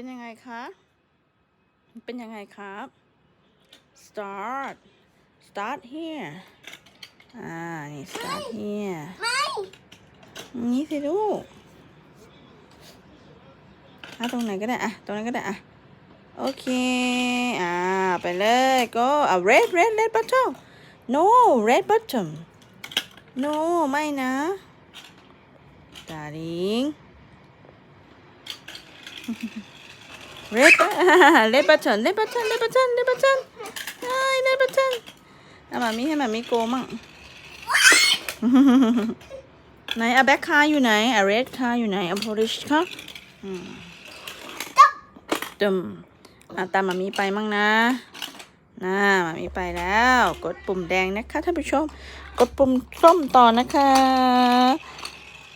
เป็นยังไงคะเป็นยังไงครับ start start here อ่า นี่ start here ไม่นี่สิลูกอะตรงไหนก็ได้ อะ ตรงนั้นก็ได้ อะ โอเค อ่า ไปเลย go อะ red red red bottom no red bottom no ไม่นะ darling red red button red button red button red button ไอ้ red button อะมามีให้มามีโกมั่งไหนอะแบ็คคาอยู่ไหนอะเรดคาอยู่ไหนอะโพลิชคะอืมตึมอะตามมามีไปมั่งนะน่ามามีไปแล้ว กดปุ่มแดงนะคะท่านผู้ชม กดปุ่มส้มต่อนะคะ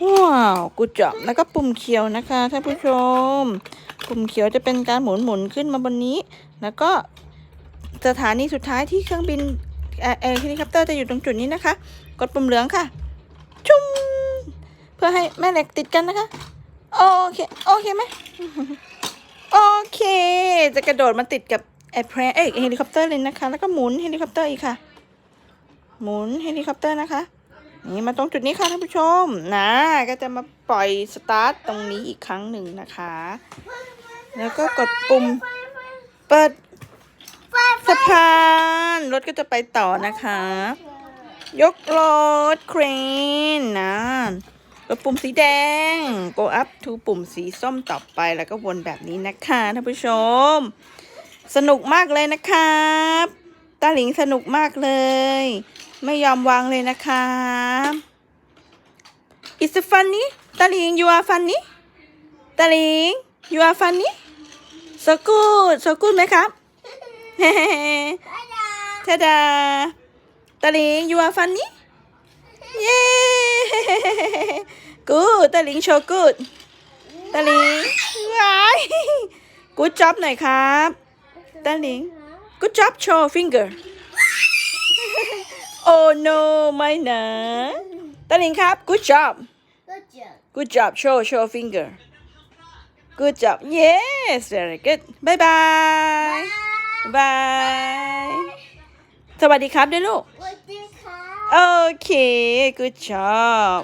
ว้าวกูจับแล้วก็ปุ่มเขียวนะคะท่านผู้ชม ปุ่มเขียวจะเป็นการหมุนหมุนขึ้นมาบนนี้ แล้วก็สถานีสุดท้ายที่เครื่องบินเอ่อเออเฮลิคอปเตอร์จะอยู่ตรงจุดนี้นะคะ กดปุ่มเหลืองค่ะ ชุ่มเพื่อให้แม่เหล็กติดกันนะคะ โอเค โอเคไหมโอเค จะกระโดดมาติดกับแอร์เพลเอ้ยเฮลิคอปเตอร์เลยนะคะ แล้วก็หมุนเฮลิคอปเตอร์อีกค่ะ หมุนเฮลิคอปเตอร์นะคะ นี่มาตรงจุดนี้ค่ะท่านผู้ชม นะ ก็จะมาปล่อยสตาร์ทตรงนี้อีกครั้งหนึ่งนะคะ แล้วก็กดปุ่มเปิดสะพานรถก็จะไปต่อนะคะ ยกรถเครนนะกดปุ่มสีแดง go up to ปุ่มสีส้มต่อไปแล้วก็วนแบบนี้นะคะท่านผู้ชม สนุกมากเลยนะครับตาหลิงสนุกมากเลย ไม่ยอมวางเลยนะครับ It's funny ตาหลิง you are funny ตาหลิง you are funny so good so good ไหมครับทาดาตาหลิง you are funny เย้ good ตาหลิง show good ตาหลิงว้าย good job หน่อยครับตาหลิง good job show finger oh no ไม่นะตาหลิงครับ good job ก็เจอ good job show show finger good job yes very good bye bye bye สวัสดีครับด้วยลูก สวัสดีค่ะโอเค good job